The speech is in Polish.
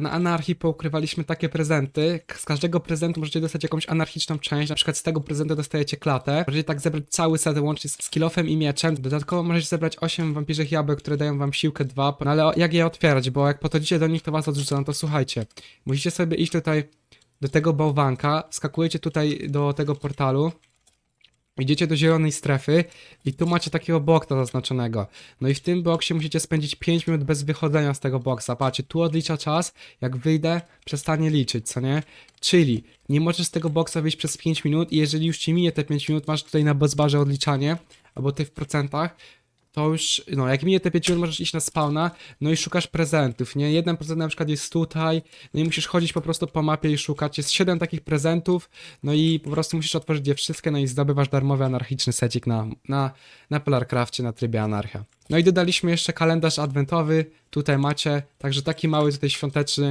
Na anarchii poukrywaliśmy takie prezenty. Z każdego prezentu możecie dostać jakąś anarchiczną część. Na przykład z tego prezentu dostajecie klatę. Możecie tak zebrać cały set łącznie z skillofem i mieczem. Dodatkowo możecie zebrać 8 wampirzych jabłek, które dają wam siłkę 2. No ale jak je otwierać? Bo jak podchodzicie do nich, to was odrzucą. No to słuchajcie. Musicie sobie iść tutaj do tego bałwanka. Skakujecie tutaj do tego portalu. Idziecie do zielonej strefy i tu macie takiego boksa zaznaczonego. No i w tym boksie musicie spędzić 5 minut bez wychodzenia z tego boksa. Patrzcie, tu odlicza czas, jak wyjdę, przestanie liczyć, co nie? Czyli nie możesz z tego boksa wyjść przez 5 minut i jeżeli już ci minie te 5 minut, masz tutaj na bezbarze odliczanie, albo ty w procentach, to już, no jak minie te 5 minut, możesz iść na spawna, no i szukasz prezentów, nie? Jeden prezent na przykład jest tutaj, no i musisz chodzić po prostu po mapie i szukać. Jest 7 takich prezentów, no i po prostu musisz otworzyć je wszystkie, no i zdobywasz darmowy anarchiczny secik na, na, na Polarcrafcie na trybie anarchia. No i dodaliśmy jeszcze kalendarz adwentowy, tutaj macie, także taki mały tutaj świąteczny